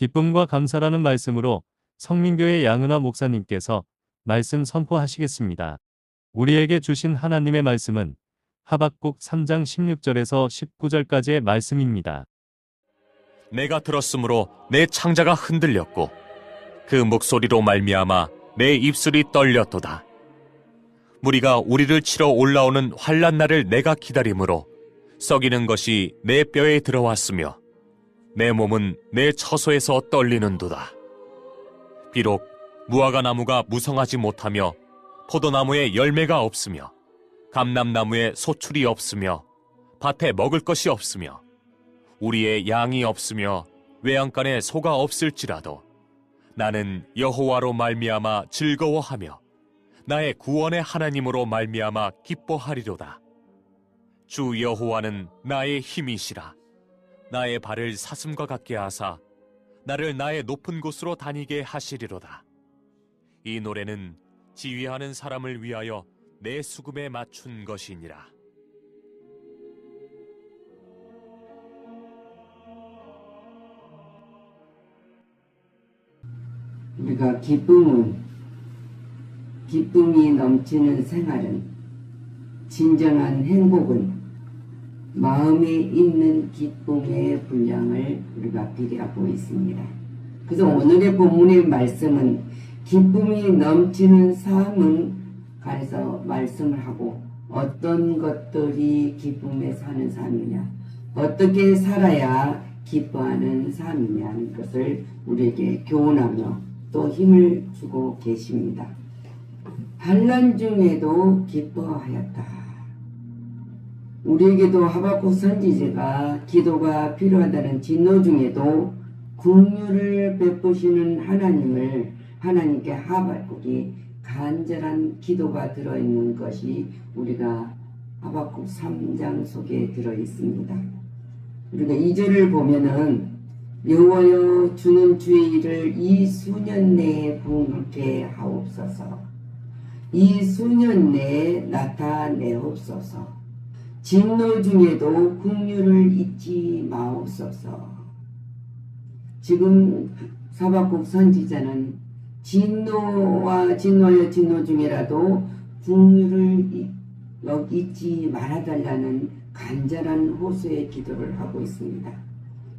기쁨과 감사라는 말씀으로 성민교회 양은화 목사님께서 말씀 선포하시겠습니다. 우리에게 주신 하나님의 말씀은 하박국 3장 16절에서 19절까지의 말씀입니다. 내가 들었으므로 내 창자가 흔들렸고 그 목소리로 말미암아 내 입술이 떨렸도다. 무리가 우리를 치러 올라오는 환란 날을 내가 기다림으로 썩이는 것이 내 뼈에 들어왔으며 내 몸은 내 처소에서 떨리는도다. 비록 무화과 나무가 무성하지 못하며 포도나무에 열매가 없으며 감람나무에 소출이 없으며 밭에 먹을 것이 없으며 우리의 양이 없으며 외양간에 소가 없을지라도 나는 여호와로 말미암아 즐거워하며 나의 구원의 하나님으로 말미암아 기뻐하리로다. 주 여호와는 나의 힘이시라. 나의 발을 사슴과 같게 하사 나를 나의 높은 곳으로 다니게 하시리로다. 이 노래는 지휘하는 사람을 위하여 내 수금에 맞춘 것이니라. 우리가 기쁨은 기쁨이 넘치는 생활은 진정한 행복은 마음에 있는 기쁨의 분량을 우리가 비례하고 있습니다. 그래서 오늘의 본문의 말씀은 기쁨이 넘치는 삶은 가에서 말씀을 하고 어떤 것들이 기쁨에 사는 삶이냐 어떻게 살아야 기뻐하는 삶이냐는 것을 우리에게 교훈하며 또 힘을 주고 계십니다. 반란 중에도 기뻐하였다. 우리에게도 하박국 선지자가 기도가 필요하다는 진노 중에도 국류를 베푸시는 하나님을 하나님께 하박국이 간절한 기도가 들어있는 것이 우리가 하박국 3장 속에 들어 있습니다. 우리가 2절을 보면은 여호와여 주는 주의 일을 이 수년 내에 부응케 하옵소서. 이 수년 내에 나타내옵소서. 진노 중에도 국류를 잊지 마옵소서. 지금 사박국 선지자는 진노와 진노여 진노 중에라도 국류를 잊- 잊지 말아달라는 간절한 호소의 기도를 하고 있습니다.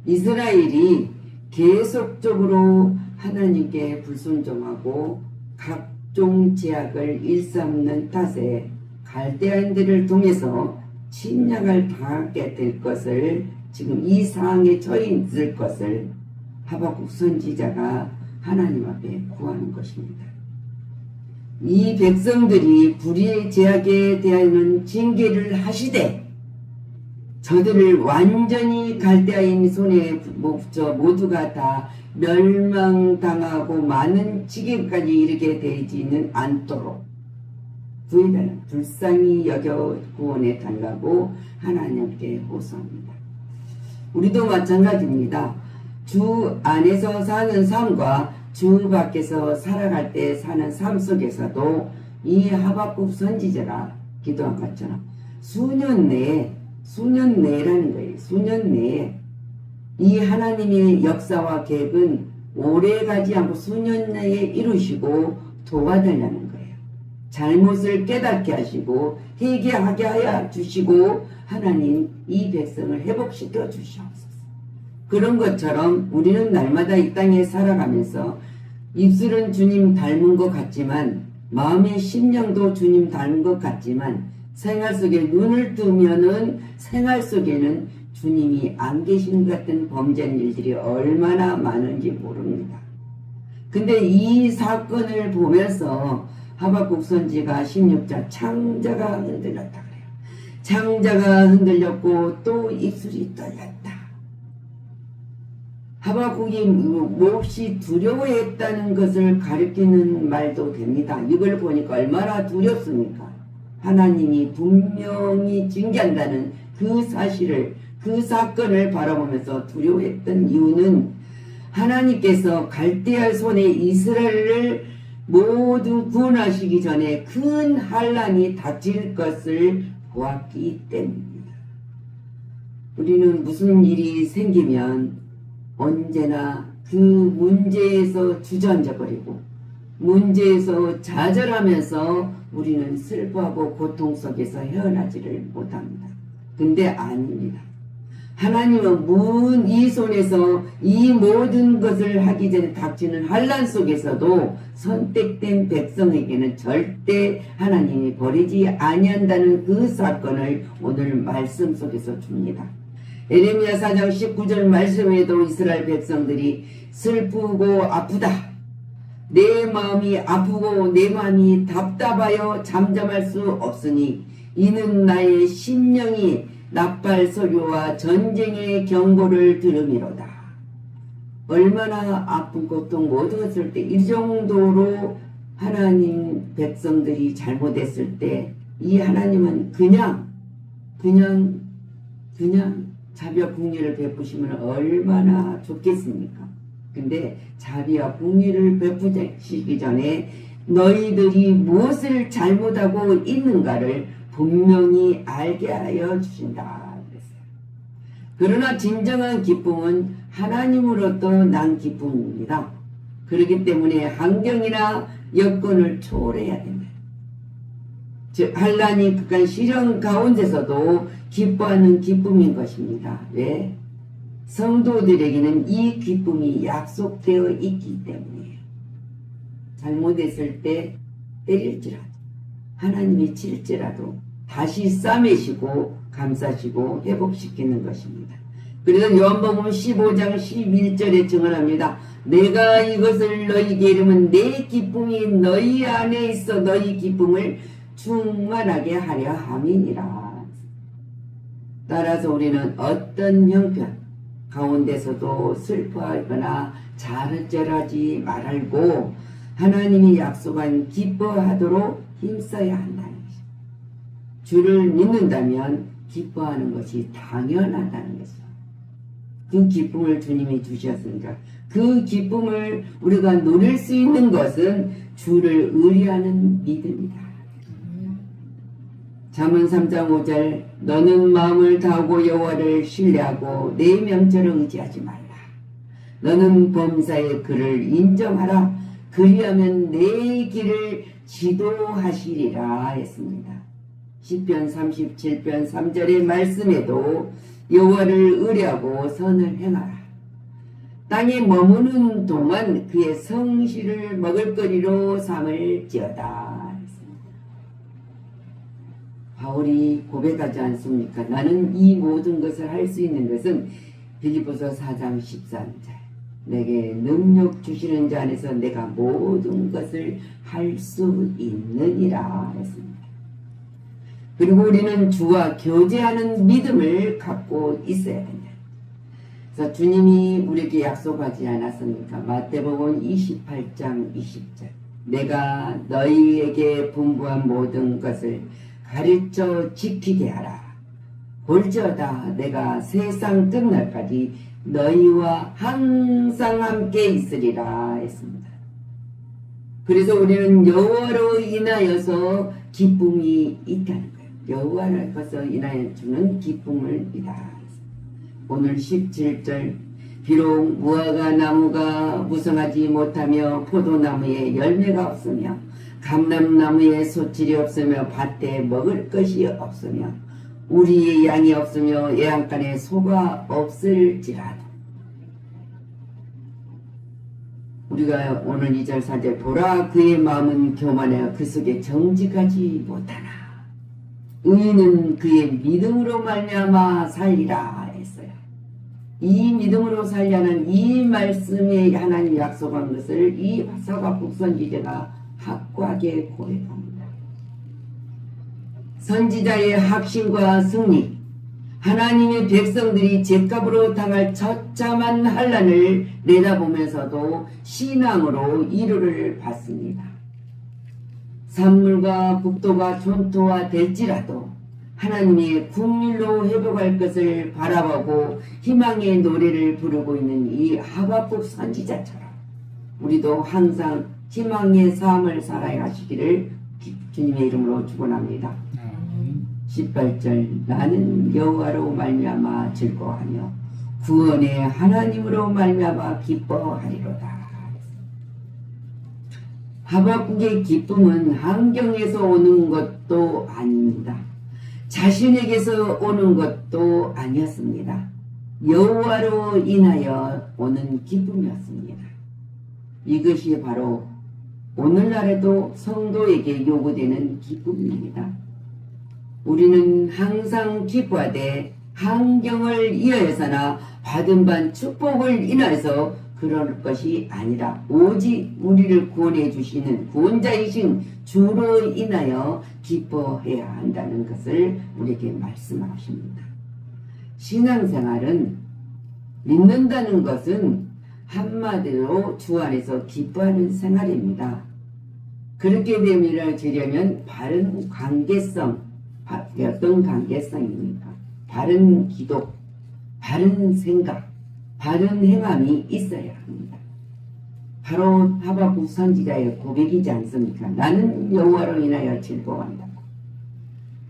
이스라엘이 계속적으로 하나님께 불순종하고 각종 제약을 일삼는 탓에 갈대아인들을 통해서 침략을 당하게 될 것을 지금 이 상황에 처해 있을 것을 하박국 선지자가 하나님 앞에 구하는 것입니다. 이 백성들이 불의의 제약에 대하여는 징계를 하시되 저들을 완전히 갈대아인 손에 묻혀 모두가 다 멸망당하고 많은 지경까지 이르게 되지는 않도록 구해달라 불쌍히 여겨 구원해 달라고 하나님께 호소합니다. 우리도 마찬가지입니다. 주 안에서 사는 삶과 주 밖에서 살아갈 때 사는 삶 속에서도 이 하박국 선지자가 기도한 것처럼 수년 내에 수년 내라는 거예요. 수년 내에 이 하나님의 역사와 계획은 오래 가지 않고 수년 내에 이루시고 도와달라는. 잘못을 깨닫게 하시고 회개하게 하여 주시고 하나님 이 백성을 회복시켜 주시옵소서. 그런 것처럼 우리는 날마다 이 땅에 살아가면서 입술은 주님 닮은 것 같지만 마음의 심령도 주님 닮은 것 같지만 생활 속에 눈을 뜨면은 생활 속에는 주님이 안 계시는 것 같은 범죄한 일들이 얼마나 많은지 모릅니다. 근데 이 사건을 보면서 하박국 선지가 16자 창자가 흔들렸다 그래요. 창자가 흔들렸고 또 입술이 떨렸다. 하박국이 몹시 두려워했다는 것을 가리키는 말도 됩니다. 이걸 보니까 얼마나 두렵습니까? 하나님이 분명히 징계한다는 그 사실을 그 사건을 바라보면서 두려워했던 이유는 하나님께서 갈대아 손에 이스라엘을 모두 구원하시기 전에 큰 환란이 닥칠 것을 보았기 때문입니다. 우리는 무슨 일이 생기면 언제나 그 문제에서 주저앉아 버리고 문제에서 좌절하면서 우리는 슬퍼하고 고통 속에서 헤어나지를 못합니다. 근데 아닙니다. 하나님은 문 이 손에서 이 모든 것을 하기 전에 닥치는 환란 속에서도 선택된 백성에게는 절대 하나님이 버리지 아니한다는 그 사건을 오늘 말씀 속에서 줍니다. 에레미야 4장 19절 말씀에도 이스라엘 백성들이 슬프고 아프다. 내 마음이 아프고 내 마음이 답답하여 잠잠할 수 없으니 이는 나의 심령이 나팔 소리와 전쟁의 경고를 들음이로다. 얼마나 아픈 고통 모두었을 때 이 정도로 하나님 백성들이 잘못했을 때 이 하나님은 그냥 그냥 그냥 자비와 국리를 베푸시면 얼마나 좋겠습니까? 근데 자비와 국리를 베푸시기 전에 너희들이 무엇을 잘못하고 있는가를 분명히 알게 하여 주신다. 그러나 진정한 기쁨은 하나님으로부터 난 기쁨입니다. 그렇기 때문에 환경이나 여건을 초월해야 된다. 즉 한란이 극한 시련 가운데서도 기뻐하는 기쁨인 것입니다. 왜? 성도들에게는 이 기쁨이 약속되어 있기 때문이에요. 잘못했을 때 때릴지라도 하나님이 칠지라도 다시 싸매시고 감싸시고 회복시키는 것입니다. 그래서 요한복음 15장 11절에 증언합니다. 내가 이것을 너희에게 이르면 내 기쁨이 너희 안에 있어 너희 기쁨을 충만하게 하려 함이니라. 따라서 우리는 어떤 형편 가운데서도 슬퍼하거나 좌절하지 말고 하나님이 약속한 기뻐하도록 힘써야 한다는 것입니다. 주를 믿는다면 기뻐하는 것이 당연하다는 것이죠. 그 기쁨을 주님이 주셨으니까 그 기쁨을 우리가 누릴 수 있는 것은 주를 의리하는 믿음이다. 잠언 3장 5절 너는 마음을 다하고 여호와를 신뢰하고 내 명철을 의지하지 말라. 너는 범사의 그를 인정하라. 그리하면 내 길을 지도하시리라 했습니다. 10편 37편 3절의 말씀에도 여호와를 의뢰하고 선을 행하라. 땅에 머무는 동안 그의 성실을 먹을거리로 삼을지어다. 바울이 고백하지 않습니까? 나는 이 모든 것을 할 수 있는 것은 빌리포서 4장 13절. 내게 능력 주시는 자 안에서 내가 모든 것을 할 수 있느니라 했습니다. 그리고 우리는 주와 교제하는 믿음을 갖고 있어야 된다. 그래서 주님이 우리에게 약속하지 않았습니까? 마태복음 28장 20절. 내가 너희에게 분부한 모든 것을 가르쳐 지키게 하라. 볼지어다 내가 세상 끝날까지 너희와 항상 함께 있으리라 했습니다. 그래서 우리는 여호와로 인하여서 기쁨이 있다는 거예요. 여호와로서 인하여 주는 기쁨을 이다. 오늘 17절 비록 무화과 나무가 무성하지 못하며 포도나무에 열매가 없으며 감람나무에 소질이 없으며 밭에 먹을 것이 없으며 우리의 양이 없으며 예양간에 소가 없을지라도 우리가 오늘 이절 사절 보라 그의 마음은 교만하여 그 속에 정직하지 못하나 의인은 그의 믿음으로 말미암아 살리라 했어요. 이 믿음으로 살려는 이 말씀에 하나님 약속한 것을 이 사과국 선지자가 확고하게 고백합니다. 선지자의 확신과 승리, 하나님의 백성들이 죄값으로 당할 처참한 환란을 내다보면서도 신앙으로 이루를 받습니다. 산물과 북도가 존토화 될지라도 하나님의 국밀로 회복할 것을 바라보고 희망의 노래를 부르고 있는 이 하박국 선지자처럼 우리도 항상 희망의 삶을 살아야 하시기를 주님의 이름으로 축원합니다. 18절 나는 여호와로 말미암아 즐거워하며 구원의 하나님으로 말미암아 기뻐하리로다. 하박국의 기쁨은 환경에서 오는 것도 아닙니다. 자신에게서 오는 것도 아니었습니다. 여호와로 인하여 오는 기쁨이었습니다. 이것이 바로 오늘날에도 성도에게 요구되는 기쁨입니다. 우리는 항상 기뻐하되 환경을 이하여서나 받은 반 축복을 인하여서 그럴 것이 아니라 오직 우리를 구원해 주시는 구원자이신 주로 인하여 기뻐해야 한다는 것을 우리에게 말씀하십니다. 신앙생활은 믿는다는 것은 한마디로 주 안에서 기뻐하는 생활입니다. 그렇게 되면 바른 관계성, 바- 어떤 관계성입니까? 바른 기도, 바른 생각, 바른 행함이 있어야 합니다. 바로 하박국 선지자의 고백이지 않습니까? 나는 여호와로 인하여 즐거워한다.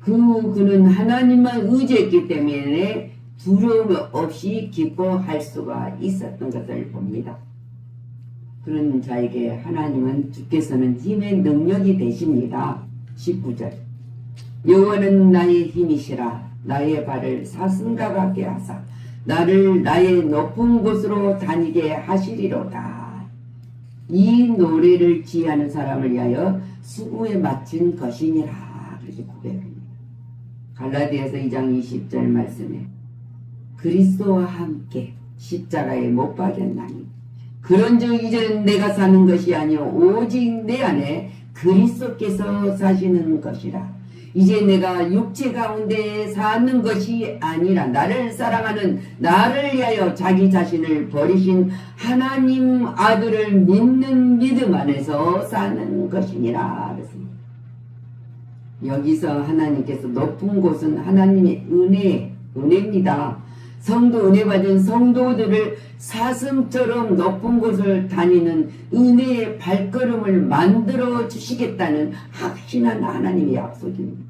그 그는 하나님만 의지했기 때문에 두려움 없이 기뻐할 수가 있었던 것을 봅니다. 그런 자에게 하나님은 주께서는 힘의 능력이 되십니다. 19절 여호와는 나의 힘이시라 나의 발을 사슴과 같게 하사 나를 나의 높은 곳으로 다니게 하시리로다. 이 노래를 지하는 사람을 위하여 수고에 마친 것이니라. 그렇게 고백합니다. 갈라디아서 2장 20절 말씀에 그리스도와 함께 십자가에 못 박였나니 그런즉 이제는 내가 사는 것이 아니요 오직 내 안에 그리스도께서 사시는 것이라. 이제 내가 육체 가운데 사는 것이 아니라 나를 사랑하는 나를 위하여 자기 자신을 버리신 하나님 아들을 믿는 믿음 안에서 사는 것이니라. 여기서 하나님께서 높은 곳은 하나님의 은혜, 은혜입니다. 성도 은혜 받은 성도들을 사슴처럼 높은 곳을 다니는 은혜의 발걸음을 만들어 주시겠다는 확신한 하나님의 약속입니다.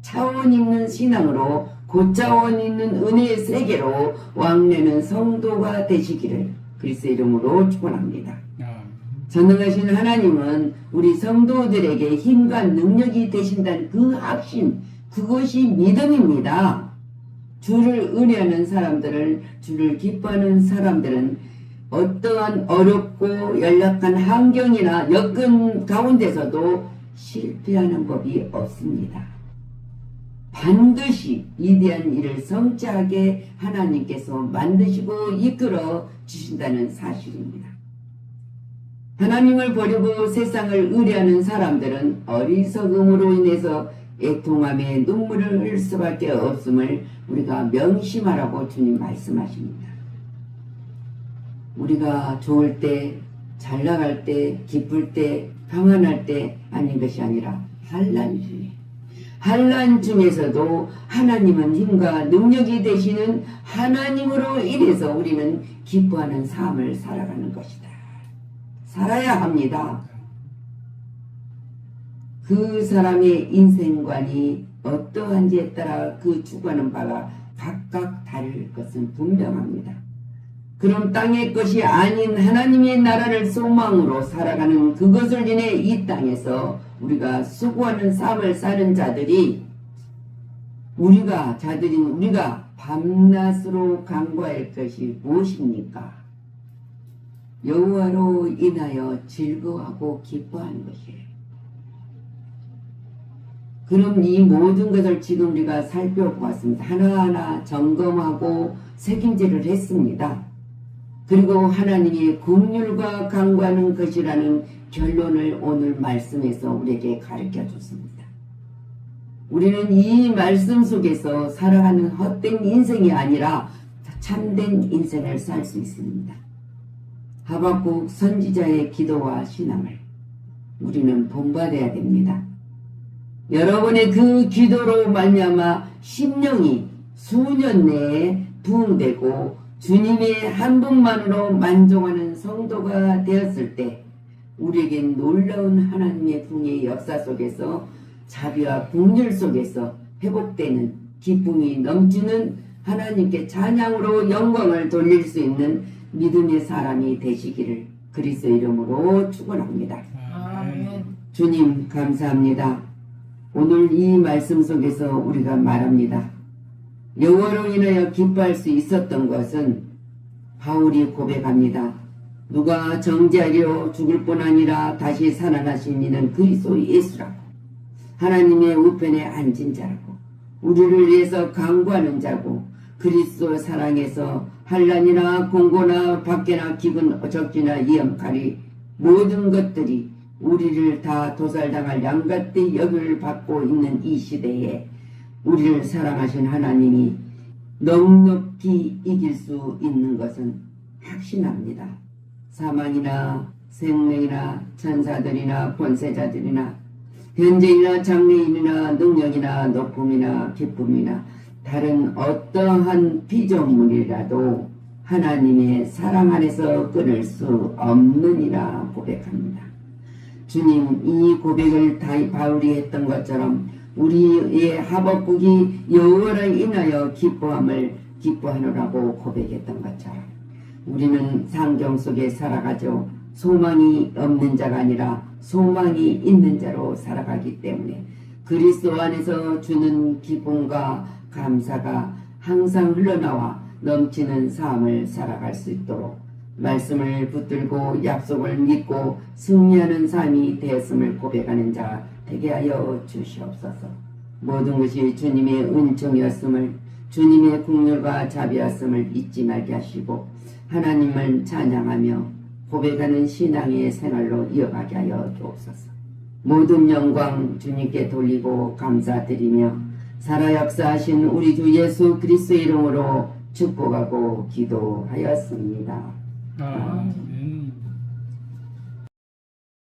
차원 있는 신앙으로 고차원 있는 은혜의 세계로 왕래는 성도가 되시기를 그리스도 이름으로 축원합니다. 전능하신 하나님은 우리 성도들에게 힘과 능력이 되신다는 그 확신, 그것이 믿음입니다. 주를 은혜하는 사람들을, 주를 기뻐하는 사람들은 어떠한 어렵고 연약한 환경이나 여건 가운데서도 실패하는 법이 없습니다. 반드시 위대한 일을 성취하게 하나님께서 만드시고 이끌어 주신다는 사실입니다. 하나님을 버리고 세상을 의뢰하는 사람들은 어리석음으로 인해서 애통함에 눈물을 흘릴 수밖에 없음을 우리가 명심하라고 주님 말씀하십니다. 우리가 좋을 때, 잘 나갈 때, 기쁠 때, 평안할 때 아닌 것이 아니라 환란 중에 환란 중에서도 하나님은 힘과 능력이 되시는 하나님으로 인해서 우리는 기뻐하는 삶을 살아가는 것이다. 살아야 합니다. 그 사람의 인생관이 어떠한지에 따라 그 추구하는 바가 각각 다를 것은 분명합니다. 그럼 땅의 것이 아닌 하나님의 나라를 소망으로 살아가는 그것을 인해 이 땅에서 우리가 수고하는 삶을 사는 자들이 우리가 자들인 우리가 밤낮으로 간과할 것이 무엇입니까? 여호와로 인하여 즐거워하고 기뻐하는 것이에요. 그럼 이 모든 것을 지금 우리가 살펴보았습니다. 하나하나 점검하고 책임질을 했습니다. 그리고 하나님이 국률과 강구하는 것이라는 결론을 오늘 말씀에서 우리에게 가르쳐 줬습니다. 우리는 이 말씀 속에서 살아가는 헛된 인생이 아니라 참된 인생을 살 수 있습니다. 하박국 선지자의 기도와 신앙을 우리는 본받아야 됩니다. 여러분의 그 기도로 말미암아 심령이 수년 내에 부흥되고 주님의 한 분만으로 만족하는 성도가 되었을 때 우리에겐 놀라운 하나님의 풍의 역사 속에서 자비와 국률 속에서 회복되는 기쁨이 넘치는 하나님께 찬양으로 영광을 돌릴 수 있는 믿음의 사람이 되시기를 그리스도 이름으로 축원합니다. 아멘. 주님 감사합니다. 오늘 이 말씀 속에서 우리가 말합니다. 여호와로 인하여 기뻐할 수 있었던 것은 바울이 고백합니다. 누가 정죄하려 죽을 뿐 아니라 다시 살아나신 이는 그리스도 예수라고 하나님의 우편에 앉은 자라고 우리를 위해서 강구하는 자고 그리스도 사랑에서 한란이나 공고나 밖에나 기근 적지나 이염칼이 모든 것들이 우리를 다 도살당할 양같이 여길 받고 있는 이 시대에 우리를 사랑하신 하나님이 넉넉히 이길 수 있는 것은 확신합니다. 사망이나 생명이나 천사들이나 권세자들이나 현재이나 장래인이나 능력이나 높음이나 기쁨이나 다른 어떠한 피조물이라도 하나님의 사랑 안에서 끊을 수 없느니라 고백합니다. 주님 이 고백을 다 바울이 했던 것처럼 우리의 하복국이 여호와를 인하여 기뻐함을 기뻐하노라고 고백했던 것처럼 우리는 상경 속에 살아가죠. 소망이 없는 자가 아니라 소망이 있는 자로 살아가기 때문에 그리스도 안에서 주는 기쁨과 감사가 항상 흘러나와 넘치는 삶을 살아갈 수 있도록 말씀을 붙들고 약속을 믿고 승리하는 삶이 되었음을 고백하는 자 되게 하여 주시옵소서. 모든 것이 주님의 은총이었음을 주님의 국률과 자비였음을 잊지 말게 하시고 하나님을 찬양하며 고백하는 신앙의 생활로 이어가게 하여 주옵소서. 모든 영광 주님께 돌리고 감사드리며 살아 역사하신 우리 주 예수 그리스도의 이름으로 축복하고 기도하였습니다. 아멘.